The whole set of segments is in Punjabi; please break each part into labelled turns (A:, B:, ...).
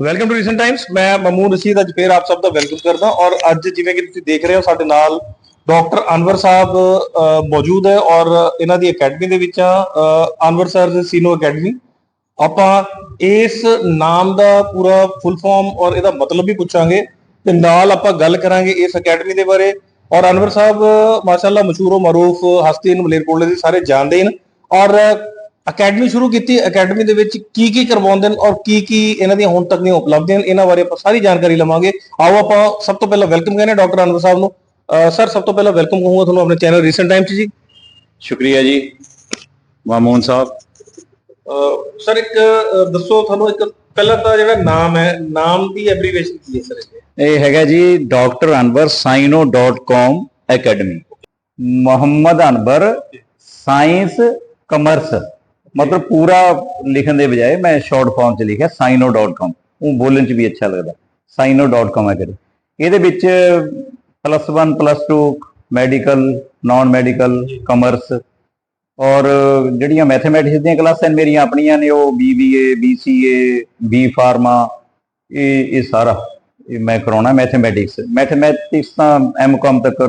A: ਵੈਲਕਮ ਟੂ ਰੀਸੈਂਟ ਟਾਈਮਸ ਮੈਂ ਮਮੂਨ ਰਸ਼ੀਦ ਅੱਜ ਫੇਰ ਆਪ ਸਭ ਦਾ ਵੈਲਕਮ ਕਰਦਾ ਔਰ ਅੱਜ ਜਿਵੇਂ ਕਿ ਤੁਸੀਂ ਦੇਖ ਰਹੇ ਹੋ, ਸਾਡੇ ਨਾਲ ਡਾਕਟਰ ਅਨਵਰ ਸਾਹਿਬ ਮੌਜੂਦ ਹੈ ਔਰ ਇਹਨਾਂ ਦੀ ਅਕੈਡਮੀ ਦੇ ਵਿੱਚ ਆ। ਅਨਵਰ ਸਰ ਸੀਨੋ ਅਕੈਡਮੀ ਆਪਾਂ ਇਸ ਨਾਮ ਦਾ ਪੂਰਾ ਫੁੱਲ ਫਾਰਮ ਔਰ ਇਹਦਾ ਮਤਲਬ ਵੀ ਪੁੱਛਾਂਗੇ ਤੇ ਨਾਲ ਆਪਾਂ ਗੱਲ ਕਰਾਂਗੇ ਇਸ ਅਕੈਡਮੀ ਦੇ ਬਾਰੇ। ਔਰ ਅਨਵਰ ਸਾਹਿਬ, ਮਾਸ਼ਾਅੱਲਾ ਮਸ਼ਹੂਰ ਮਰੂਫ ਹਸਤੀ ਨੂੰ ਮਲੇਰਕੋਟਲੇ ਦੀ ਸਾਰੇ ਜਾਣਦੇ ਹਨ ਔਰ ਅਕੈਡਮੀ ਸ਼ੁਰੂ ਕੀਤੀ ਅਕੈਡਮੀ ਦੇ ਵਿੱਚ ਕੀ ਕੀ ਕਰਵਾਉਂਦੇ ਨੇ ਔਰ ਕੀ ਕੀ ਇਹਨਾਂ ਦੀਆਂ ਹੁਣ ਤੱਕ ਦੀਆਂ ਉਪਲਬਧੀਆਂ ਇਹਨਾਂ ਬਾਰੇ ਆਪਾਂ ਸਾਰੀ ਜਾਣਕਾਰੀ ਲਵਾਂਗੇ। ਆਓ ਆਪਾਂ ਸਭ ਤੋਂ ਪਹਿਲਾਂ ਵੈਲਕਮ ਕਹਿੰਦੇ ਡਾਕਟਰ ਅਨਵਰ ਸਾਹਿਬ ਨੂੰ। ਸਰ ਸਭ ਤੋਂ ਪਹਿਲਾਂ ਵੈਲਕਮ ਕਹੂੰਗਾ ਤੁਹਾਨੂੰ ਆਪਣੇ ਚੈਨਲ ਰੀਸੈਂਟ ਟਾਈਮ 'ਚ ਜੀ।
B: ਸ਼ੁਕਰੀਆ ਜੀ। ਮਾਮੂਨ ਸਾਹਿਬ।
A: ਸਰ ਇੱਕ ਦੱਸੋ ਤੁਹਾਨੂੰ ਇੱਕ ਪਹਿਲਾਂ ਤਾਂ ਜਿਹੜਾ ਨਾਮ ਹੈ ਨਾਮ ਦੀ ਐਬਰੀਵੇਸ਼ਨ ਕੀ ਹੈ ਸਰ ਇਹ
B: ਇਹ ਹੈਗਾ ਜੀ doctor Anwar ਸਾਈਨੋ.com academy. Muhammad Anwar science commerce. ਮਤਲਬ ਪੂਰਾ ਲਿਖਣ ਦੇ ਬਜਾਏ ਮੈਂ ਸ਼ਾਰਟ ਫਾਰਮ ਚ ਲਿਖਿਆ ਸਾਈਨੋ.com ਉਹ ਬੋਲਣ ਚ ਵੀ ਅੱਛਾ ਲੱਗਦਾ। ਸਾਈਨੋ.com ਅਕੈਡਮੀ ਇਹਦੇ ਵਿੱਚ plus 1 plus 2 medical non medical commerce ਔਰ ਜਿਹੜੀਆਂ ਮੈਥਮੈਟਿਕਸ ਦੀਆਂ ਕਲਾਸਾਂ ਮੇਰੀਆਂ ਆਪਣੀਆਂ ਨੇ, ਉਹ BBA BCA B ਫਾਰਮਾ ਇਹ ਇਹ ਸਾਰਾ। ਇਹ ਮੈਂ ਕਰਾਉਣਾ ਮੈਥਮੈਟਿਕਸ ਮੈਥਮੈਟਿਕਸ ਤਾਂ ਐਮਕਾਮ ਤੱਕ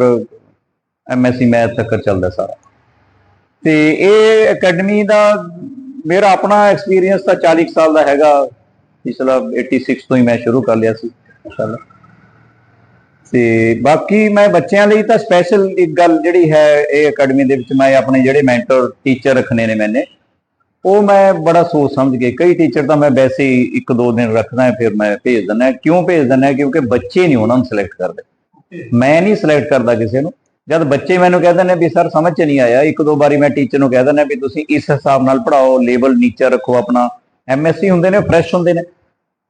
B: ਐਮਐਸਸੀ ਮੈਥ ਤੱਕ ਚੱਲਦਾ ਸਾਰਾ। ਤੇ ਇਹ ਅਕੈਡਮੀ ਦਾ ਮੇਰਾ ਆਪਣਾ ਐਕਸਪੀਰੀਅੰਸ ਤਾਂ 40 ਕੁ ਸਾਲ ਦਾ ਹੈਗਾ। ਪਿਛਲਾ 86 ਤੋਂ ਹੀ ਮੈਂ ਸ਼ੁਰੂ ਕਰ ਲਿਆ ਸੀ, ਇਨਸ਼ਾਅੱਲਾ। ਤੇ ਬਾਕੀ ਮੈਂ ਬੱਚਿਆਂ ਲਈ ਤਾਂ ਸਪੈਸ਼ਲ ਇੱਕ ਗੱਲ ਜਿਹੜੀ ਹੈ ਇਹ ਅਕੈਡਮੀ ਦੇ ਵਿੱਚ ਮੈਂ ਆਪਣੇ ਜਿਹੜੇ ਮੈਂਟਰ ਟੀਚਰ ਰੱਖਣੇ ਨੇ ਮੈਨੇ, ਉਹ ਮੈਂ ਬੜਾ ਸੋਚ ਸਮਝ ਕੇ, ਕਈ ਟੀਚਰ ਤਾਂ ਮੈਂ ਵੈਸੇ ਹੀ ਇੱਕ ਦੋ ਦਿਨ ਰੱਖਦਾ ਹਾਂ, ਫਿਰ ਮੈਂ ਭੇਜ ਦਿੰਦਾ ਕਿਉਂ ਭੇਜ ਦਿੰਦਾ ਕਿਉਂਕਿ ਬੱਚੇ ਨਹੀਂ ਉਹਨਾਂ ਨੂੰ ਸਿਲੈਕਟ ਕਰਦੇ। ਮੈਂ ਨਹੀਂ ਸਿਲੈਕਟ ਕਰਦਾ ਕਿਸੇ ਨੂੰ। ਜਦ ਬੱਚੇ ਮੈਨੂੰ ਕਹਿੰਦੇ ਨੇ ਵੀ ਸਰ ਸਮਝ ਚ ਨਹੀਂ ਆਇਆ ਇੱਕ ਦੋ ਵਾਰੀ ਮੈਂ ਟੀਚਰ ਨੂੰ ਕਹਿ ਦਿੰਦਾ ਵੀ ਤੁਸੀਂ ਇਸ ਹਿਸਾਬ ਨਾਲ ਪੜਾਓ ਲੈਵਲ ਨੀਚੇ ਰੱਖੋ ਆਪਣਾ। ਐਮਐਸਸੀ ਹੁੰਦੇ ਨੇ ਫਰੈਸ਼ ਹੁੰਦੇ ਨੇ।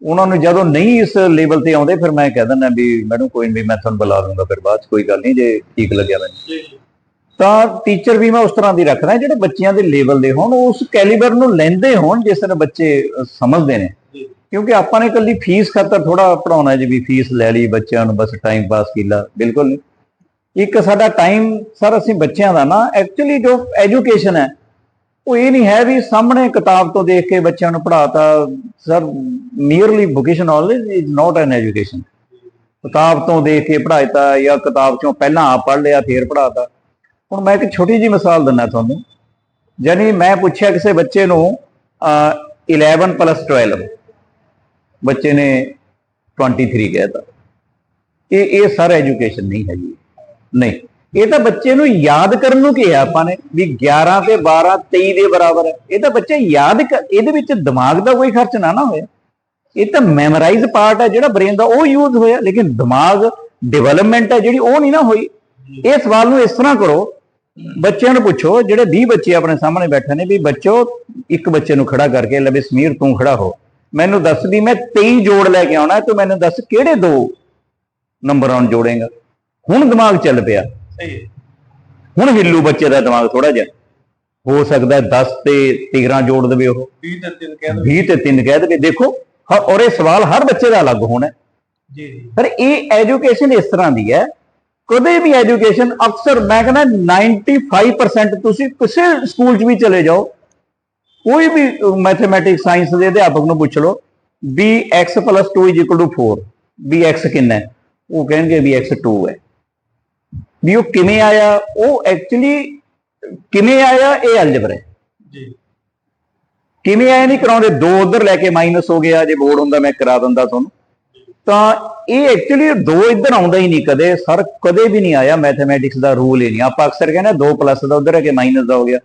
B: ਉਹਨਾਂ ਨੂੰ ਜਦੋਂ ਨਹੀਂ ਇਸ ਲੈਵਲ ਤੇ ਆਉਂਦੇ ਫਿਰ ਮੈਂ ਕਹਿ ਦਿੰਦਾ ਵੀ ਮੈਡਮ ਕੋਈ ਨਹੀਂ ਮੈਂ ਤੁਹਾਨੂੰ ਬੁਲਾ ਦੂੰਗਾ ਫਿਰ ਬਾਅਦ ਕੋਈ ਗੱਲ ਨਹੀਂ ਜੇ ਠੀਕ ਲੱਗਿਆ ਮੈਨੂੰ। ਤਾਂ ਟੀਚਰ ਵੀ ਮੈਂ ਉਸ ਤਰ੍ਹਾਂ ਦੀ ਰੱਖਦਾ ਜਿਹੜੇ ਬੱਚਿਆਂ ਦੇ ਲੈਵਲ ਦੇ ਹੋਣ ਉਸ ਕੈਲੀਬਰ ਨੂੰ ਲੈਂਦੇ ਹੋਣ ਜਿਸ ਤਰ੍ਹਾਂ ਬੱਚੇ ਸਮਝਦੇ ਨੇ। ਕਿਉਂਕਿ ਆਪਾਂ ਨੇ ਇਕੱਲੀ ਫੀਸ ਖਾਤਰ ਥੋੜਾ ਪੜਾਉਣਾ ਜੀ ਵੀ ਫੀਸ ਲੈ ਲਈ ਬੱਚਿਆਂ ਨੂੰ ਬਸ ਟਾਈਮ ਪਾਸ ਕੀਲਾ ਬਿਲਕੁਲ ਨਹੀਂ ਇੱਕ ਸਾਡਾ ਟਾਈਮ ਸਰ ਅਸੀਂ ਬੱਚਿਆਂ ਦਾ ਨਾ ਐਕਚੁਅਲੀ ਜੋ ਐਜੂਕੇਸ਼ਨ ਹੈ ਉਹ ਇਹ ਨਹੀਂ ਹੈ ਵੀ ਸਾਹਮਣੇ ਕਿਤਾਬ ਤੋਂ ਦੇਖ ਕੇ ਬੱਚਿਆਂ ਨੂੰ ਪੜਾਤਾ sir nearly vocation knowledge is not an education ਕਿਤਾਬ ਤੋਂ ਦੇਖ ਕੇ ਪੜਾਇਤਾ ਜਾਂ ਕਿਤਾਬ ਚੋਂ ਪਹਿਲਾਂ ਆਪ ਪੜ ਲਿਆ ਫੇਰ ਪੜਾਤਾ ਹੁਣ ਮੈਂ ਇੱਕ ਛੋਟੀ ਜੀ ਮਿਸਾਲ ਦਿੰਦਾ ਤੁਹਾਨੂੰ ਜਾਨੀ ਮੈਂ ਪੁੱਛਿਆ ਕਿਸੇ ਬੱਚੇ ਨੂੰ ਅਹ, 11 12 ਬੱਚੇ ਨੇ 23 ਕਹਿਤਾ। ਇਹ ਇਹ ਸਰ ਐਜੂਕੇਸ਼ਨ ਨਹੀਂ ਹੈਗੀ। ਨਹੀਂ। ਇਹ ਤਾਂ ਬੱਚੇ ਨੂੰ ਯਾਦ ਕਰਨ ਨੂੰ ਕਿਹਾ ਆਪਾਂ ਨੇ ਵੀ 11 ਤੇ 12 23 ਦੇ ਬਰਾਬਰ ਹੈ। ਇਹ ਤਾਂ ਬੱਚੇ ਯਾਦ ਕਰ- ਇਹਦੇ ਵਿੱਚ ਦਿਮਾਗ ਦਾ ਕੋਈ ਖਰਚ ਨਾ ਨਾ ਹੋਇਆ ਇਹ ਤਾਂ ਮੈਮੋਰਾਈਜ਼ ਪਾਰਟ ਹੈ ਜਿਹੜਾ ਬ੍ਰੇਨ ਦਾ, ਉਹ ਯੂਜ਼ ਹੋਇਆ, ਲੇਕਿਨ ਦਿਮਾਗ ਡਿਵੈਲਪਮੈਂਟ ਹੈ ਜਿਹੜੀ ਉਹ ਨਹੀਂ ਨਾ ਹੋਈ। ਇਹ ਸਵਾਲ ਨੂੰ ਇਸ ਤਰ੍ਹਾਂ ਕਰੋ, ਬੱਚਿਆਂ ਨੂੰ ਪੁੱਛੋ, ਜਿਹੜੇ 20 ਬੱਚੇ ਆਪਣੇ ਸਾਹਮਣੇ ਬੈਠੇ ਨੇ ਵੀ ਬੱਚੋ, ਇੱਕ ਬੱਚੇ ਨੂੰ ਖੜਾ ਕਰਕੇ ਲੈ ਵੀ ਸਮੀਰ ਤੂੰ ਖੜਾ ਹੋ। ਮੈਨੂੰ ਦੱਸ ਵੀ ਮੈਂ 23 ਜੋੜ ਲੈ ਕੇ ਆਉਣਾ, ਤੇ ਮੈਨੂੰ ਦੱਸ ਕਿਹੜੇ ਦੋ ਨੰਬਰਾਂ ਨੂੰ ਜੋੜੇਗਾ? ਹੁਣ ਦਿਮਾਗ ਚੱਲ ਪਿਆ।
A: ਸਹੀ ਹੈ।
B: ਹੁਣ ਹਿੱਲੂ ਬੱਚੇ ਦਾ ਦਿਮਾਗ ਥੋੜਾ ਜਿਹਾ। ਹੋ ਸਕਦਾ ਹੈ 10 ਤੇ 13 ਜੋੜ ਦੇਵੇ ਉਹ।
A: 20 ਤੇ ਤਿੰਨ ਕਹਿੰਦੇ
B: 20 ਤੇ 3 ਕਹਿ ਦੇਵੇ। ਦੇਖੋ ਹ- ਔਰ ਇਹ ਸਵਾਲ ਹਰ ਬੱਚੇ ਦਾ ਅਲੱਗ ਹੋਣਾ ਹੈ।
A: ਜੀ ਜੀ।
B: ਪਰ ਇਹ ਐਜੂਕੇਸ਼ਨ ਇਸ ਤਰ੍ਹਾਂ ਦੀ ਹੈ ਕਦੇ ਵੀ ਐਜੂਕੇਸ਼ਨ ਅਕਸਰ ਮੈਂ ਕਹਿੰਦਾ 95% ਤੁਸੀਂ ਕਿਸੇ ਸਕੂਲ 'ਚ ਵੀ ਚਲੇ ਜਾਓ ਕੋਈ ਵੀ ਮੈਥਮੈਟਿਕਸ ਸਾਇੰਸ ਦੇ ਅਧਿਆਪਕ ਨੂੰ ਪੁੱਛ ਲਓ ਵੀ x 2 4 ਵੀ x ਕਿੰਨਾ ਹੈ? ਉਹ ਕਹਿਣਗੇ ਵੀ x 2 ਹੈ। ਵੀ ਉਹ ਕਿਵੇਂ ਆਇਆ ਉਹ ਐਕਚੁਅਲੀ ਕਿਵੇਂ ਆਇਆ ਇਹ ਅਲਜਬਰ ਹੈ।
A: ਜੀ।
B: ਕਿਵੇਂ ਆਇਆ ਨਹੀਂ ਕਰਾਉਂਦੇ ਦੋ ਉਧਰ ਲੈ ਕੇ ਮਾਈਨਸ ਹੋ ਗਿਆ ਜੇ ਬੋਰਡ ਹੁੰਦਾ ਮੈਂ ਕਰਾ ਦਿੰਦਾ ਤੁਹਾਨੂੰ। ਤਾਂ ਇਹ ਐਕਚੁਅਲੀ ਦੋ ਇੱਧਰ ਆਉਂਦਾ ਹੀ ਨਹੀਂ ਕਦੇ ਸਰ ਕਦੇ ਵੀ ਨਹੀਂ ਆਇਆ ਮੈਥਮੈਟਿਕਸ ਦਾ ਰੂਲ ਹੀ ਨਹੀਂ। ਆਪਾਂ ਅਕਸਰ ਕਹਿੰਦੇ 2 ਪਲੱਸ ਦਾ ਉਧਰ ਹੈ ਕਿ ਮਾਈਨਸ ਦਾ ਹੋ ਗਿਆ।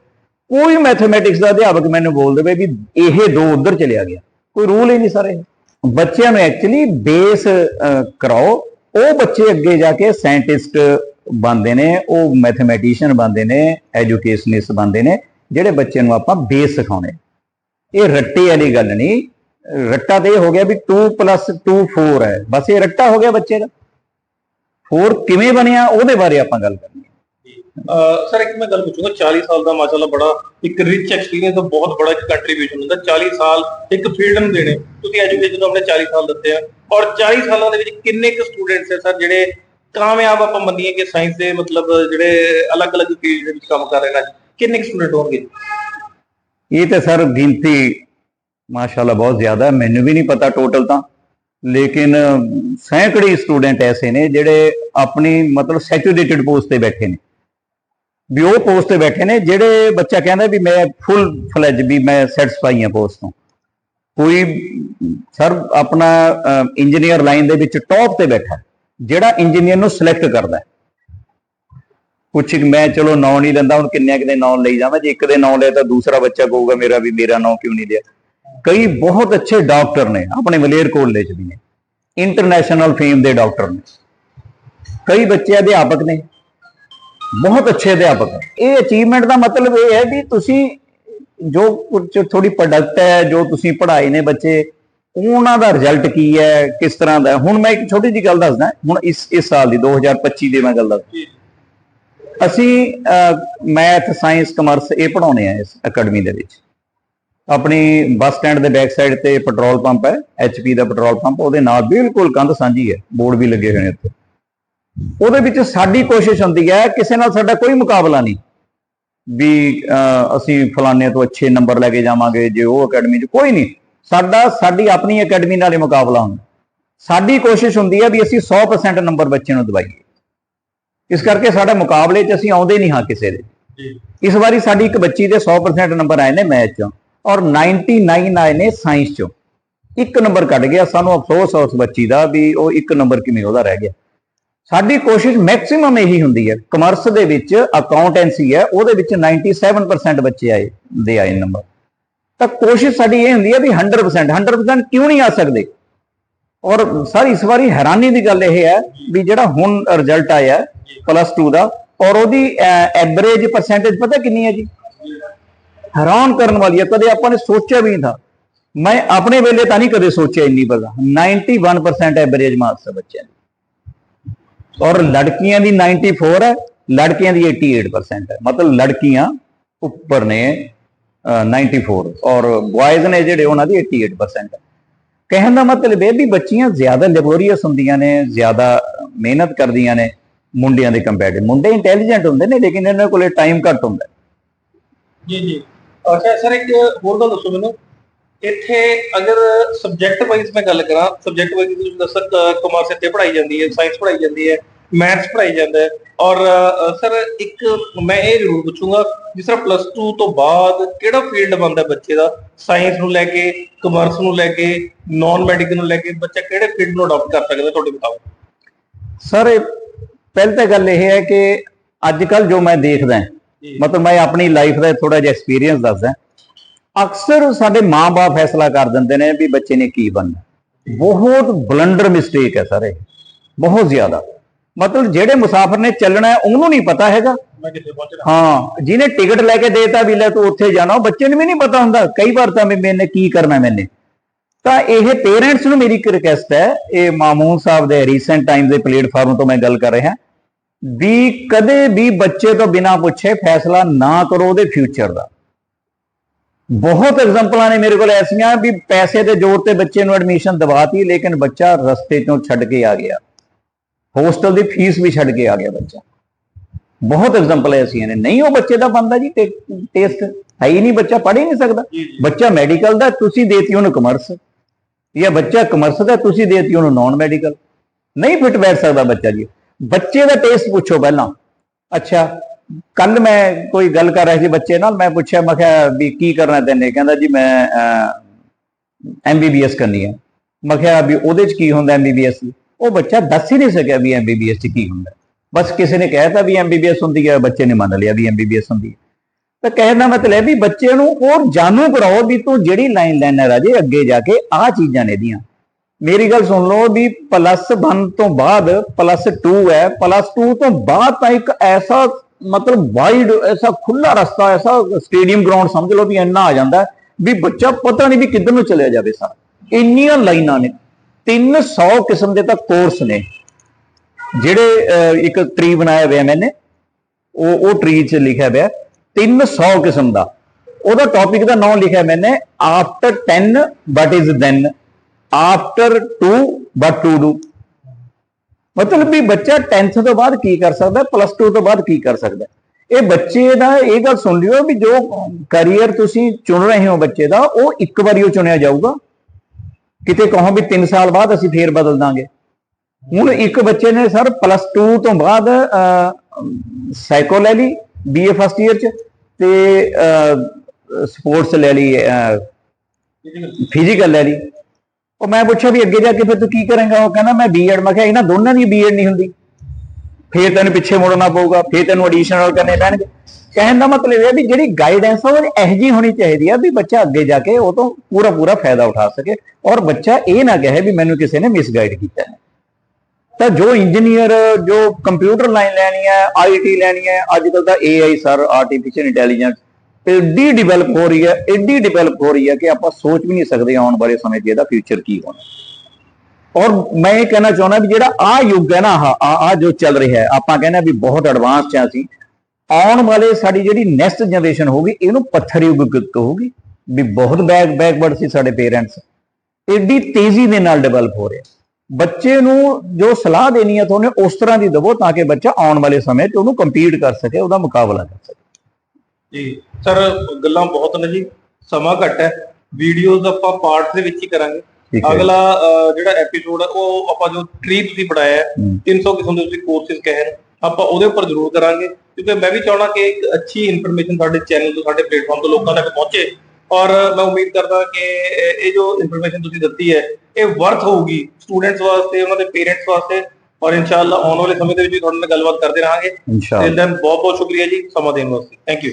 B: ਕੋਈ ਮੈਥਮੈਟਿਕਸ ਦਾ ਅਧਿਆਪਕ ਮੈਨੂੰ ਬੋਲ ਦੇਵੇ ਵੀ ਇਹ ਦੋ ਉਧਰ ਚਲਿਆ ਗਿਆ। ਕੋਈ ਰੂਲ ਹੀ ਨਹੀਂ ਸਰ ਇਹ। ਬੱਚਿਆਂ ਨੂੰ ਐਕਚੁਅਲੀ ਬੇਸ ਕਰਾਓ। ਉਹ ਬੱਚੇ ਅੱਗੇ ਜਾ ਕੇ ਸਾਇੰਟਿਸਟ ਬਣਦੇ ਨੇ, ਉਹ ਮੈਥਮੈਟੀਸ਼ੀਅਨ ਬਣਦੇ ਨੇ ਐਜੂਕੇਸ਼ਨਿਸਟ ਬਣਦੇ ਨੇ, ਜਿਹੜੇ ਬੱਚੇ ਨੂੰ ਆਪਾਂ ਬੇਸ ਸਿਖਾਉਣੇ। ਇਹ ਰੱਟੇ ਵਾਲੀ ਗੱਲ ਨਹੀਂ। ਰੱਟਾ ਤੇ ਹੋ ਗਿਆ ਵੀ 2 2 4 ਹੈ। ਬਸ ਇਹ ਰੱਟਾ ਹੋ ਗਿਆ ਬੱਚੇ ਦਾ। 4 ਕਿਵੇਂ ਬਣਿਆ, ਉਹਦੇ ਬਾਰੇ ਆਪਾਂ ਗੱਲ ਕਰਨੀ ਹੈ।
A: ਸਰ, ਇੱਕ ਮੈਂ ਗੱਲ ਪੁੱਛੂੰਗਾ। 40 ਸਾਲ ਦਾ ਮਾਸ਼ਾਅੱਲਾ ਬੜਾ ਇੱਕ ਰਿਚ ਐਕਸਪੀਰੀਅੰਸ ਬਹੁਤ ਬੜਾ ਕੰਟਰੀਬਿਊਸ਼ਨ ਹੁੰਦਾ। 40 ਸਾਲ ਇੱਕ ਫੀਲਡ ਦੇਣੇ। ਤੁਸੀਂ ਐਜੂਕੇਸ਼ਨ ਨੂੰ ਆਪਣੇ 40 ਸਾਲ ਦਿੱਤੇ ਆ। ਔਰ 40 ਸਾਲਾਂ ਦੇ ਵਿੱਚ ਕਿੰਨੇ ਕੁ ਸਟੂਡੈਂਟਸ ਹੈ, ਸਰ, ਜਿਹੜੇ ਕਾਮਯਾਬ ਆਪਾਂ ਮੰਨੀਏ ਕਿ ਸਾਇੰਸ ਦੇ ਮਤਲਬ ਜਿਹੜੇ ਅਲੱਗ-ਅਲੱਗ ਫੀਲਡ ਦੇ ਵਿੱਚ ਕੰਮ ਕਰ ਰਹੇ ਨੇ ਕਿੰਨੇ ਸਟੂਡੈਂਟ ਹੋਣਗੇ
B: ਇਹ ਤਾਂ ਸਰ ਗਿਣਤੀ ਮਾਸ਼ਾਅੱਲਾ ਬਹੁਤ ਜ਼ਿਆਦਾ ਹੈ, ਮੈਨੂੰ ਵੀ ਨਹੀਂ ਪਤਾ ਟੋਟਲ ਤਾਂ। ਲੇਕਿਨ ਸੈਂਕੜੇ ਸਟੂਡੈਂਟ ਐਸੇ ਨੇ ਜਿਹੜੇ ਆਪਣੀ ਮਤਲਬ ਸੈਚੂਰੇਟਿਡ ਪੋਸਟ ਤੇ ਬੈਠੇ ਨੇ। ਵੀ ਉਹ ਪੋਸਟ ਤੇ ਬੈਠੇ ਨੇ ਜਿਹੜੇ ਬੱਚਾ ਕਹਿੰਦਾ ਵੀ ਮੈਂ ਫੁੱਲ ਫਲੈਜ ਵੀ ਮੈਂ ਸੈਟੀਸਫਾਈ ਹਾਂ ਪੋਸਟ ਤੋਂ। ਕੋਈ ਸਰ ਆਪਣਾ ਇੰਜੀਨੀਅਰ ਲਾਈਨ ਦੇ ਵਿੱਚ ਟੌਪ ਤੇ ਬੈਠਾ। ਜਿਹੜਾ ਇੰਜੀਨੀਅਰ ਨੂੰ ਸਿਲੈਕਟ ਕਰਦਾ ਕੁਛ ਮੈਂ ਚਲੋ ਨਾਂ ਨਹੀਂ ਲੈਂਦਾ, ਹੁਣ ਕਿੰਨੇ ਕਿਤੇ ਨਾਂ ਲਈ ਜਾਵਾਂ, ਜੇ ਇੱਕ ਦੇ ਨਾਂ ਲਿਆ ਤਾਂ ਦੂਸਰਾ ਬੱਚਾ ਕਹੂਗਾ ਮੇਰਾ ਵੀ ਮੇਰਾ ਨਾਂ ਕਿਉਂ ਨਹੀਂ ਲਿਆ। ਕਈ ਬਹੁਤ ਅੱਛੇ ਡਾਕਟਰ ਨੇ, ਆਪਣੇ ਮਲੇਰਕੋਟਲੇ ਚ ਵੀ ਨੇ ਇੰਟਰਨੈਸ਼ਨਲ ਫੇਮ ਦੇ ਡਾਕਟਰ ਨੇ। ਕਈ ਬੱਚੇ ਅਧਿਆਪਕ ਨੇ, ਬਹੁਤ ਅੱਛੇ ਅਧਿਆਪਕ ਇਹ ਅਚੀਵਮੈਂਟ ਦਾ ਮਤਲਬ ਇਹ ਹੈ ਵੀ ਤੁਸੀਂ ਜੋ ਕੁਝ ਥੋੜੀ ਪ੍ਰੋਡਕਟ ਹੈ, ਜੋ ਤੁਸੀਂ ਪੜ੍ਹਾਏ ਨੇ ਬੱਚੇ ਉਹਨਾਂ ਦਾ ਰਿਜ਼ਲਟ ਕੀ ਹੈ ਕਿਸ ਤਰ੍ਹਾਂ ਦਾ। ਹੁਣ ਮੈਂ ਇੱਕ ਛੋਟੀ ਜੀ ਗੱਲ ਦੱਸਦਾ ਹੁਣ ਇਸ ਇਸ ਸਾਲ ਦੀ 2025 ਦੀ ਮੈਂ ਗੱਲ ਦੱਸਦਾ। ਅਸੀਂ ਮੈਥ ਸਾਇੰਸ ਕਮਰਸ ਇਹ ਪੜਾਉਨੇ ਆ ਇਸ ਅਕੈਡਮੀ ਦੇ ਵਿੱਚ। ਆਪਣੀ ਬੱਸ ਸਟੈਂਡ ਦੇ ਬੈਕ ਸਾਈਡ ਤੇ ਪੈਟਰੋਲ ਪੰਪ ਹੈ ਐਚਪੀ ਦਾ ਪੈਟਰੋਲ ਪੰਪ ਉਹਦੇ ਨਾਲ ਬਿਲਕੁਲ ਕੰਧ ਸਾਂਝੀ ਹੈ ਬੋਰਡ ਵੀ ਲੱਗੇ ਹੋਏ ਨੇ ਉੱਤੇ ਉਹਦੇ ਵਿੱਚ ਸਾਡੀ ਕੋਸ਼ਿਸ਼ ਹੁੰਦੀ ਹੈ ਕਿਸੇ ਨਾਲ ਸਾਡਾ ਕੋਈ ਮੁਕਾਬਲਾ ਨਹੀਂ। ਵੀ ਅਸੀਂ ਫਲਾਣੇ ਤੋਂ ਅੱਛੇ ਨੰਬਰ ਲੈ ਕੇ ਜਾਵਾਂਗੇ ਜੇ ਉਹ ਅਕੈਡਮੀ 'ਚ ਕੋਈ ਨਹੀਂ। ਸਾਡਾ ਸਾਡੀ ਆਪਣੀ ਅਕੈਡਮੀ ਨਾਲ ਮੁਕਾਬਲਾ ਹੁੰਦਾ। ਸਾਡੀ ਕੋਸ਼ਿਸ਼ ਹੁੰਦੀ ਹੈ ਵੀ ਅਸੀਂ 100% ਨੰਬਰ ਬੱਚੇ ਨੂੰ ਦਵਾਈਏ। ਇਸ ਕਰਕੇ ਸਾਡੇ ਮੁਕਾਬਲੇ 'ਚ ਅਸੀਂ ਆਉਂਦੇ ਨਹੀਂ ਹਾਂ ਕਿਸੇ ਦੇ। ਇਸ ਵਾਰੀ ਸਾਡੀ ਇੱਕ ਬੱਚੀ ਦੇ 100% ਨੰਬਰ ਆਏ ਨੇ ਮੈਥ 'ਚੋਂ ਔਰ 99 ਆਏ ਨੇ ਸਾਇੰਸ 'ਚੋਂ। ਇੱਕ ਨੰਬਰ ਕੱਢ ਗਿਆ। ਸਾਨੂੰ ਅਫਸੋਸ ਹੈ ਉਸ ਬੱਚੀ ਦਾ ਵੀ ਉਹ ਇੱਕ ਨੰਬਰ ਕਿਵੇਂ ਉਹਦਾ ਰਹਿ ਗਿਆ। ਸਾਡੀ ਕੋਸ਼ਿਸ਼ ਮੈਕਸਿਮਮ ਇਹੀ ਹੁੰਦੀ ਹੈ। ਕਮਰਸ ਦੇ ਵਿੱਚ ਅਕਾਊਂਟੈਂਸੀ ਹੈ। ਉਹਦੇ ਵਿੱਚ 97% ਬੱਚੇ ਆਏ ਦੇ ਆਏ ਨੰਬਰ ਤਾਂ ਕੋਸ਼ਿਸ਼ ਸਾਡੀ ਇਹ ਹੁੰਦੀ ਹੈ ਵੀ 100% 100% ਕਿਉਂ ਨਹੀਂ ਆ ਸਕਦੇ? ਔਰ ਸਰ, ਇਸ ਵਾਰੀ ਹੈਰਾਨੀ ਦੀ ਗੱਲ ਇਹ ਹੈ ਵੀ ਜਿਹੜਾ ਹੁਣ ਰਿਜ਼ਲਟ ਆਇਆ ਪਲੱਸ 2 ਦਾ, ਔਰ ਉਹਦੀ ਐਵਰੇਜ ਪਰਸੈਂਟੇਜ ਪਤਾ ਕਿੰਨੀ ਹੈ ਜੀ? ਹੈਰਾਨ ਕਰਨ ਵਾਲੀ ਹੈ, ਕਦੇ ਆਪਾਂ ਨੇ ਸੋਚਿਆ ਵੀ ਨਹੀਂ ਥਾ। ਮੈਂ ਆਪਣੇ ਵੇਲੇ ਤਾਂ ਨਹੀਂ ਕਦੇ ਸੋਚਿਆ ਇੰਨੀ ਬਗਾ 91% ਐਵਰੇਜ ਮਾਰਕਸ ਹੈ ਬੱਚਿਆਂ ਦੀ। ਔਰ ਲੜਕੀਆਂ ਦੀ 94 ਹੈ, ਲੜਕਿਆਂ ਦੀ 88% ਹੈ। ਮਤਲਬ ਲੜਕੀਆਂ ਉੱਪਰ ਨੇ 94 ਔਰ ਬॉयਜ਼ ਨੇ ਜਿਹੜੇ ਉਹਨਾਂ ਦੀ 88% ਹੈ ਕਹਿਣ ਦਾ ਮਤਲਬ ਇਹ ਵੀ ਬੱਚੀਆਂ ਜ਼ਿਆਦਾ ਲੈਬੋਰੀਅਸ ਹੁੰਦੀਆਂ ਨੇ, ਜ਼ਿਆਦਾ ਮਿਹਨਤ ਕਰਦੀਆਂ ਨੇ ਮੁੰਡਿਆਂ ਦੇ ਕੰਪੈਰੀਟਿਵ ਮੁੰਡੇ ਇੰਟੈਲੀਜੈਂਟ ਹੁੰਦੇ ਨੇ, ਲੇਕਿਨ ਇਹਨਾਂ ਕੋਲੇ ਟਾਈਮ ਘੱਟ ਹੁੰਦਾ।
A: ਜੀ ਜੀ। ਅੱਛਾ, ਸਰ, ਇੱਕ ਹੋਰ ਗੱਲ ਦੱਸੋ ਮੈਨੂੰ। ਇੱਥੇ ਅਗਰ ਸਬਜੈਕਟ ਵਾਈਜ਼ ਮੈਂ ਗੱਲ ਕਰਾਂ ਸਬਜੈਕਟ ਵਾਈਜ਼ ਤੁਸੀਂ ਦੱਸੋ ਕਮਰਸ ਇੱਥੇ ਪੜ੍ਹਾਈ ਜਾਂਦੀ ਹੈ ਸਾਇੰਸ ਪੜ੍ਹਾਈ ਜਾਂਦੀ ਹੈ। ਮੈਥਸ ਪੜ੍ਹਾਈ ਜਾਂਦਾ ਹੈ ਔਰ ਸਰ ਇੱਕ ਮੈਂ ਇਹ ਜ਼ਰੂਰ ਪੁੱਛੂੰਗਾ ਜਿਸ ਤਰ੍ਹਾਂ ਪਲੱਸ 2 ਤੋਂ ਬਾਅਦ ਕਿਹੜਾ ਫੀਲਡ ਬਣਦਾ ਬੱਚੇ ਦਾ? ਸਾਇੰਸ ਨੂੰ ਲੈ ਕੇ ਕਮਰਸ ਨੂੰ ਲੈ ਕੇ ਨਾਨ ਮੈਡੀਕਲ ਨੂੰ ਲੈ ਕੇ ਬੱਚਾ ਕਿਹੜੇ ਫੀਲਡ ਨੂੰ ਅਡਾਪਟ ਕਰ ਸਕਦਾ ਤੁਹਾਡੇ ਮੁਤਾਬਕ?
B: ਸਰ ਪਹਿਲੀ ਤਾਂ ਗੱਲ ਇਹ ਹੈ ਕਿ ਅੱਜ ਕੱਲ ਜੋ ਮੈਂ ਦੇਖਦਾ। ਮਤਲਬ ਮੈਂ ਆਪਣੀ ਲਾਈਫ ਦਾ ਥੋੜਾ ਜਿਹਾ ਐਕਸਪੀਰੀਅੰਸ ਦੱਸਦਾ ਅਕਸਰ ਸਾਡੇ ਮਾਪੇ ਫੈਸਲਾ ਕਰ ਦਿੰਦੇ ਨੇ ਵੀ ਬੱਚੇ ਨੇ ਕੀ ਬਣਨਾ। ਬਹੁਤ ਬਲੰਡਰ ਮਿਸਟੇਕ ਹੈ ਸਰ ਇਹ। ਬਹੁਤ ਜ਼ਿਆਦਾ। ਮਤਲਬ ਜਿਹੜੇ ਮੁਸਾਫਰ ਨੇ ਚੱਲਣਾ ਹੈ ਉਹਨੂੰ ਨਹੀਂ ਪਤਾ ਹੈਗਾ। ਹਾਂ ਜਿਹਨੇ ਟਿਕਟ ਲੈ ਕੇ ਦੇਤਾ ਵੀ ਲੈ ਤੂੰ ਉੱਥੇ ਜਾਣਾ ਬੱਚੇ ਨੂੰ ਵੀ ਨਹੀਂ ਪਤਾ ਹੁੰਦਾ। ਕਈ ਵਾਰ ਤਾਂ ਮੈਨੇ ਕੀ ਕਰਨਾ ਮੈਨੇ। ਤਾਂ ਇਹ ਪੇਰੈਂਟਸ ਨੂੰ ਮੇਰੀ ਇੱਕ ਰਿਕਵੈਸਟ ਹੈ ਇਹ ਮਾਮੂਨ ਸਾਹਿਬ ਦੇ ਰੀਸੈਂਟ ਟਾਈਮ ਦੇ ਪਲੇਟਫਾਰਮ ਤੋਂ ਮੈਂ ਗੱਲ ਕਰ ਰਿਹਾ। ਵੀ ਕਦੇ ਵੀ ਬੱਚੇ ਤੋਂ ਬਿਨਾ ਪੁੱਛੇ ਫੈਸਲਾ ਨਾ ਕਰੋ ਉਹਦੇ ਫਿਊਚਰ ਦਾ। ਬਹੁਤ ਐਗਜ਼ਾਮਪਲਾਂ ਨੇ ਮੇਰੇ ਕੋਲ ਐਸੀਆਂ ਵੀ ਪੈਸੇ ਦੇ ਜ਼ੋਰ ਤੇ ਬੱਚੇ ਨੂੰ ਐਡਮਿਸ਼ਨ ਦਿਵਾਤੀ ਲੇਕਿਨ ਬੱਚਾ ਰਸਤੇ ਚੋਂ ਛੱਡ ਕੇ ਆ ਗਿਆ। ਹੋਸਟਲ ਦੀ ਫੀਸ ਵੀ ਛੱਡ ਕੇ ਆ ਗਿਆ ਬੱਚਾ। ਬਹੁਤ ਐਗਜ਼ਾਮਪਲ ਐਸੀਆਂ ਨੇ। ਨਹੀਂ ਉਹ ਬੱਚੇ ਦਾ ਬੰਦਾ ਜੀ ਟੇਸਟ ਹੈ ਹੀ ਨਹੀਂ ਬੱਚਾ ਪੜ੍ਹ ਹੀ ਨਹੀਂ ਸਕਦਾ। ਬੱਚਾ ਮੈਡੀਕਲ ਦਾ ਤੁਸੀਂ ਦੇਤੀ ਉਹਨੂੰ ਕਮਰਸ ਜਾਂ ਬੱਚਾ ਕਮਰਸ ਦਾ ਤੁਸੀਂ ਦੇਤੀ ਉਹਨੂੰ ਨਾਨ ਮੈਡੀਕਲ ਨਹੀਂ ਫਿੱਟ ਬੈਠ ਸਕਦਾ ਬੱਚਾ ਜੀ। ਬੱਚੇ ਦਾ ਟੇਸਟ ਪੁੱਛੋ ਪਹਿਲਾਂ। ਅੱਛਾ ਕੱਲ ਮੈਂ ਕੋਈ ਗੱਲ ਕਰ ਰਿਹਾ ਸੀ ਬੱਚੇ ਨਾਲ ਮੈਂ ਪੁੱਛਿਆ ਮੈਂ ਕਿਹਾ ਵੀ ਕੀ ਕਰਨਾ ਤੈਨੇ? ਕਹਿੰਦਾ ਜੀ ਮੈਂ ਐਮਬੀਬੀਐਸ ਕਰਨੀ ਹੈ ਮੈਂ ਕਿਹਾ ਵੀ ਉਹਦੇ ਚ ਕੀ ਹੁੰਦਾ ਐਮਬੀਬੀਐਸ ਉਹ ਬੱਚਾ ਦੱਸ ਹੀ ਨਹੀਂ ਸਕਿਆ ਵੀ ਐਮਬੀਬੀਐਸ ਚ ਕੀ ਹੁੰਦਾ। ਬਸ ਕਿਸੇ ਨੇ ਕਹਿਤਾ ਵੀ ਐਮਬੀਬੀਐਸ ਹੁੰਦੀ ਹੈ ਬੱਚੇ ਨੇ ਮੰਨ ਲਿਆ ਵੀ ਐਮਬੀਬੀਐਸ ਹੁੰਦੀ ਹੈ ਤਾਂ ਕਹਿਣ ਦਾ ਮਤਲਬ ਹੈ ਵੀ ਬੱਚੇ ਨੂੰ ਹੋਰ ਜਾਣੂ ਕਰਾਓ ਵੀ ਤੂੰ ਜਿਹੜੀ ਲਾਈਨ ਲੈਣਾ ਰਾਜੇ ਅੱਗੇ ਜਾ ਕੇ ਆਹ ਚੀਜ਼ਾਂ ਨੇ ਇਹਦੀਆਂ ਮੇਰੀ ਗੱਲ ਸੁਣ ਲਓ ਵੀ ਪਲੱਸ 1 ਤੋਂ ਬਾਅਦ ਪਲੱਸ 2 ਹੈ ਪਲੱਸ 2 ਤੋਂ ਬਾਅਦ ਤਾਂ ਇੱਕ ਐਸਾ ਮਤਲਬ ਵਾਈਡ ਐਸਾ ਖੁੱਲਾ ਰਸਤਾ, ਐਸਾ ਸਟੇਡੀਅਮ ਗਰਾਊਂਡ ਸਮਝ ਲਓ ਵੀ ਇੰਨਾ ਆ ਜਾਂਦਾ ਵੀ ਬੱਚਾ ਪਤਾ ਨਹੀਂ ਵੀ ਕਿੱਧਰ ਨੂੰ ਚਲਿਆ ਜਾਵੇ ਸਰ। ਇੰਨੀਆਂ ਲਾਈਨਾਂ ਨੇ। 300 ਕਿਸਮ ਦੇ ਤਾਂ ਕੋਰਸ ਨੇ। ਜਿਹੜੇ ਇੱਕ ਟ੍ਰੀ ਬਣਾਇਆ ਹੋਇਆ ਮੈਨੇ, ਉਹ ਉਹ ਟਰੀ 'ਚ ਲਿਖਿਆ ਹੋਇਆ 300 ਕਿਸਮ ਦਾ। ਉਹਦਾ ਟੌਪਿਕ ਦਾ ਨਾਮ ਲਿਖਿਆ ਮੈਨੇ after 10 what is then after 2 what to do ਮਤਲਬ ਵੀ ਬੱਚਾ 10th ਤੋਂ ਬਾਅਦ ਕੀ ਕਰ ਸਕਦਾ ਪਲੱਸ 2 ਤੋਂ ਬਾਅਦ ਕੀ ਕਰ ਸਕਦਾ। ਇਹ ਬੱਚੇ ਦਾ, ਇਹ ਗੱਲ ਸੁਣ ਲਿਓ ਵੀ ਜੋ ਕੈਰੀਅਰ ਤੁਸੀਂ ਚੁਣ ਰਹੇ ਹੋ ਬੱਚੇ ਦਾ, ਉਹ ਇੱਕ ਵਾਰੀ ਉਹ ਚੁਣਿਆ ਜਾਊਗਾ। ਕਿਤੇ ਕਹੋ ਵੀ 3 ਸਾਲ ਬਾਅਦ ਅਸੀਂ ਫੇਰ ਬਦਲ ਦਾਂਗੇ। ਹੁਣ ਇੱਕ ਬੱਚੇ ਨੇ ਸਰ ਪਲੱਸ 2 ਤੋਂ ਬਾਅਦ ਸਾਈਕੋ ਲੈ ਲਈ ਬੀਏ ਫਸਟ ਇਅਰ ਚ ਤੇ ਸਪੋਰਟਸ ਲੈ ਲਈ ਫਿਜ਼ੀਕਲ ਲੈ ਲਈ। ਉਹ ਮੈਂ ਪੁੱਛਿਆ ਵੀ ਅੱਗੇ ਜਾ ਕੇ ਫਿਰ ਤੂੰ ਕੀ ਕਰੇਂਗਾ? ਉਹ ਕਹਿੰਦਾ ਮੈਂ ਬੀਐਡ ਮੈਂ ਕਿਹਾ ਇਹਨਾਂ ਦੋਨਾਂ ਦੀ ਬੀਐਡ ਨਹੀਂ ਹੁੰਦੀ। ਫੇਰ ਤੈਨੂੰ ਪਿੱਛੇ ਮੁੜਨਾ ਪਊਗਾ, ਫੇਰ ਤੈਨੂੰ ਐਡੀਸ਼ਨਲ ਕਰਨੇ ਪੈਣਗੇ। ਕਹਿਣ ਦਾ ਮਤਲਬ ਇਹ ਹੈ ਵੀ ਜਿਹੜੀ ਗਾਈਡੈਂਸ ਆ ਉਹ ਇਹੋ ਜਿਹੀ ਹੋਣੀ ਚਾਹੀਦੀ ਆ ਵੀ ਬੱਚਾ ਅੱਗੇ ਜਾ ਕੇ ਉਹ ਤੋਂ ਪੂਰਾ ਪੂਰਾ ਫਾਇਦਾ ਉਠਾ ਸਕੇ ਔਰ ਬੱਚਾ ਇਹ ਨਾ ਕਹੇ ਵੀ ਮੈਨੂੰ ਕਿਸੇ ਨੇ ਮਿਸਗਾਈਡ ਕੀਤਾ ਹੈ। ਤਾਂ ਜੋ ਇੰਜੀਨੀਅਰ ਜੋ ਕੰਪਿਊਟਰ ਲਾਈਨ ਲੈਣੀ ਹੈ ਆਈਟੀ ਲੈਣੀ ਹੈ ਅੱਜ ਕੱਲ ਤਾਂ ਏਆਈ ਸਰ ਆਰਟੀਫੀਸ਼ੀਅਲ ਇੰਟੈਲੀਜੈਂਸ ਐਡੀ ਡਿਵੈਲਪ ਹੋ ਰਹੀ ਹੈ ਐਡੀ ਡਿਵੈਲਪ ਹੋ ਰਹੀ ਹੈ ਕਿ ਆਪਾਂ ਸੋਚ ਵੀ ਨਹੀਂ ਸਕਦੇ ਆਉਣ ਵਾਲੇ ਸਮੇਂ 'ਚ ਇਹਦਾ ਫਿਊਚਰ ਕੀ ਹੋਣਾ। ਔਰ ਮੈਂ ਇਹ ਕਹਿਣਾ ਚਾਹੁੰਦਾ ਵੀ ਜਿਹੜਾ ਆ ਯੁੱਗ ਹੈ ਨਾ ਆ ਆ ਜੋ ਚੱਲ ਰਿਹਾ ਹੈ, ਆਪਾਂ ਕਹਿੰਦੇ ਹਾਂ ਵੀ ਬਹੁਤ ਐਡਵਾਂਸ ਚ ਅਸੀਂ, ਆਉਣ ਵਾਲੇ ਸਾਡੀ ਜਿਹੜੀ ਨੈਕਸਟ ਜਨਰੇਸ਼ਨ ਹੋਊਗੀ, ਇਹਨੂੰ ਪੱਥਰ ਯੁੱਗ ਕਹੂਗੀ, ਵੀ ਬਹੁਤ ਬੈਕ ਬੈਕਵਰਡ ਸੀ ਸਾਡੇ ਪੇਰੈਂਟਸ ਐਡੀ ਤੇਜ਼ੀ ਦੇ ਨਾਲ ਡਿਵੈਲਪ ਹੋ ਰਿਹਾ। ਬੱਚੇ ਨੂੰ ਜੋ ਸਲਾਹ ਦੇਣੀ ਹੈ, ਤੁਹਾਨੂੰ ਉਸ ਤਰ੍ਹਾਂ ਦੀ ਦਵੋ ਤਾਂ ਕਿ ਬੱਚਾ ਆਉਣ ਵਾਲੇ ਸਮੇਂ 'ਚ ਉਹਨੂੰ ਕੰਪੀਟ ਕਰ ਸਕੇ, ਉਹਦਾ ਮੁਕਾਬਲਾ ਕਰ ਸਕੇ।
A: ਜੀ, ਸਰ, ਗੱਲਾਂ ਬਹੁਤ ਨੇ ਜੀ, ਸਮਾਂ ਘੱਟ ਹੈ ਵੀਡੀਓਜ਼ ਆਪਾਂ ਪਾਰਟ ਦੇ ਵਿੱਚ ਹੀ ਕਰਾਂਗੇ।
B: ਠੀਕ ਹੈ।
A: ਅਗਲਾ ਜਿਹੜਾ ਐਪੀਸੋਡ ਹੈ ਉਹ ਆਪਾਂ ਜੋ ਟ੍ਰੀ ਤੁਸੀਂ ਪੜਾਇਆ ਹੈ
B: ਹਮ।
A: 300 ਕਿਸਮ ਦੇ ਤੁਸੀਂ ਕੋਰਸਿਸ ਕਹੇ ਨੇ ਆਪਾਂ ਉਹਦੇ ਉੱਪਰ ਜ਼ਰੂਰ ਕਰਾਂਗੇ ਕਿਉਂਕਿ ਮੈਂ ਵੀ ਚਾਹਣਾ ਕਿ ਇੱਕ ਅੱਛੀ ਇਨਫੋਰਮੇਸ਼ਨ ਸਾਡੇ ਚੈਨਲ ਤੋਂ ਸਾਡੇ ਪਲੇਟਫਾਰਮ ਤੋਂ ਲੋਕਾਂ ਤੱਕ ਪਹੁੰਚੇ। ਔਰ ਮੈਂ ਉਮੀਦ ਕਰਦਾ ਕਿ ਇਹ ਇਹ ਜੋ ਇਨਫੋਰਮੇਸ਼ਨ ਤੁਸੀਂ ਦਿੱਤੀ ਹੈ ਇਹ ਵਰਥ ਹੋਊਗੀ ਸਟੂਡੈਂਟਸ ਵਾਸਤੇ ਉਹਨਾਂ ਦੇ ਪੇਰੈਂਟਸ ਵਾਸਤੇ। ਔਰ ਇਨਸ਼ਾਅੱਲਾ ਆਉਣ ਵਾਲੇ ਸਮੇਂ ਦੇ ਵਿੱਚ ਵੀ ਤੁਹਾਡੇ ਨਾਲ ਗੱਲਬਾਤ ਕਰਦੇ ਰਹਾਂਗੇ।
B: ਇਨਸ਼ਾਅੱਲਾ।
A: ਤੇ ਦੈਨ ਬਹੁਤ ਬਹੁਤ ਸ਼ੁਕਰੀਆ ਜੀ ਸਮਾਂ ਦੇਣ ਵਾਸਤੇ। Thank you